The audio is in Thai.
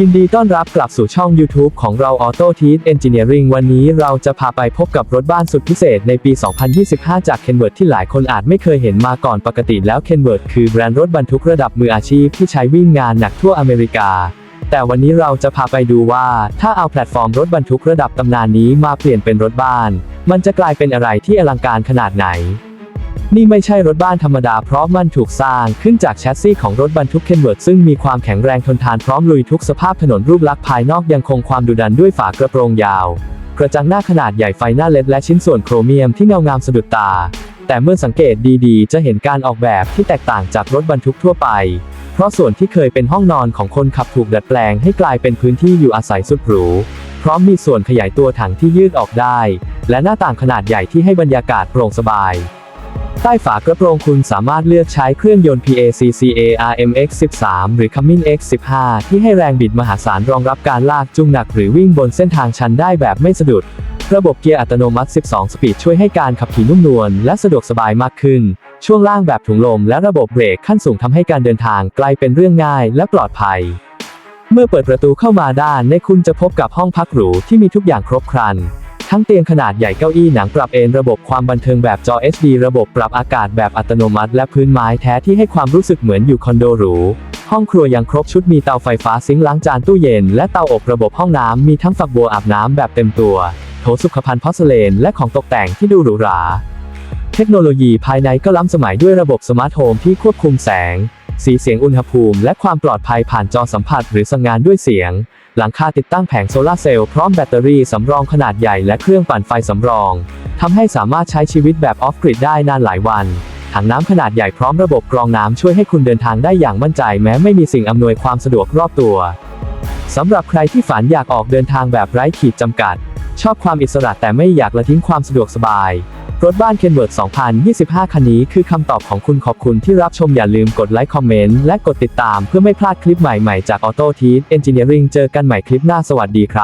ยินดีต้อนรับกลับสู่ช่อง YouTube ของเรา Auto t e a Engineering วันนี้เราจะพาไปพบกับรถบ้านสุดพิเศษในปี 2025 จาก Kenworth ที่หลายคนอาจไม่เคยเห็นมาก่อนปกติแล้ว Kenworth คือแบรนด์รถบรรทุกระดับมืออาชีพที่ใช้วิ่งงานหนักทั่วอเมริกา แต่วันนี้เราจะพาไปดูว่าถ้าเอาแพลตฟอร์มรถบรรทุกระดับตำนานนี้มาเปลี่ยนเป็นรถบ้าน มันจะกลายเป็นอะไรที่อลังการขนาดไหน นี่ไม่ใช่รถบ้านธรรมดาเพราะมันถูกสร้างขึ้นจากแชสซีของรถบรรทุกเคนเวิร์ดซึ่งมีความแข็งแรงทนทานพร้อมลุยทุกสภาพถนนรูปลักษณ์ภายนอกยังคงความดุดันด้วยฝากระโปรงยาว กระจังหน้าขนาดใหญ่ไฟหน้าเลดและชิ้นส่วนโครเมียมที่เงางามสะดุดตา แต่เมื่อสังเกตดีๆ จะเห็นการออกแบบที่แตกต่างจากรถบรรทุกทั่วไป เพราะส่วนที่เคยเป็นห้องนอนของคนขับถูกดัดแปลงให้กลายเป็นพื้นที่อยู่อาศัยสุดหรูพร้อมมีส่วนขยายตัวถังที่ยืดออกได้ และหน้าต่างขนาดใหญ่ที่ให้บรรยากาศโปร่งสบาย ใต้ฝากระโปรงคุณสามารถเลือกใช้เครื่องยนต์ PACCA RMX 13 หรือ Cummins X 15ที่ให้แรงบิดมหาศาลรองรับการลากจูงหนักหรือวิ่งบนเส้นทางชันได้แบบไม่สะดุด ระบบเกียร์อัตโนมัติ 12 สปีดช่วยให้การขับขี่นุ่มนวลและสะดวกสบายมากขึ้น ช่วงล่างแบบถุงลมและระบบเบรกขั้นสูงทำให้การเดินทางกลายเป็นเรื่องง่ายและปลอดภัย เมื่อเปิดประตูเข้ามาด้านในคุณจะพบกับห้องพักหรูที่มีทุกอย่างครบครัน ทั้งเตียงขนาดใหญ่เก้าอี้หนังปรับเอนระบบความบันเทิงแบบจอ HD ระบบปรับอากาศแบบอัตโนมัติ และพื้นไม้แท้ที่ให้ความรู้สึกเหมือนอยู่คอนโดหรู ห้องครัวยังครบชุดมีเตาไฟฟ้าซิงค์ล้างจานตู้เย็น และเตาอบระบบห้องน้ำมีทั้งฝักบัวอาบน้ำแบบเต็มตัว โถสุขภัณฑ์พอร์เซเลน และของตกแต่งที่ดูหรูหรา เทคโนโลยีภายในก็ล้ำสมัยด้วยระบบสมาร์ทโฮมที่ควบคุมแสง สีเสียงอุณหภูมิ และความปลอดภัยผ่านจอสัมผัสหรือสั่งงานด้วยเสียง หลังคาติดตั้งแผงโซลาร์เซลล์พร้อมแบตเตอรี่สำรองขนาดใหญ่และเครื่องปั่นไฟสำรองทำให้สามารถใช้ชีวิตแบบออฟกริดได้นานหลายวันถังน้ำขนาดใหญ่พร้อมระบบกรองน้ำช่วยให้คุณเดินทางได้อย่างมั่นใจแม้ไม่มีสิ่งอำนวยความสะดวกรอบตัวสำหรับใครที่ฝันอยากออกเดินทางแบบไร้ขีดจำกัด ชอบความอิสระแต่ไม่อยากละทิ้งความสะดวกสบาย รถบ้านเคนเวิร์ด2025 คันนี้คือคำตอบของคุณขอบคุณที่รับชมอย่าลืมกดไลค์คอมเมนต์และกดติดตามเพื่อไม่พลาดคลิปใหม่ๆจาก Auto t e a Engineering เจอกันใหม่คลิปหน้าสวัสดีครับ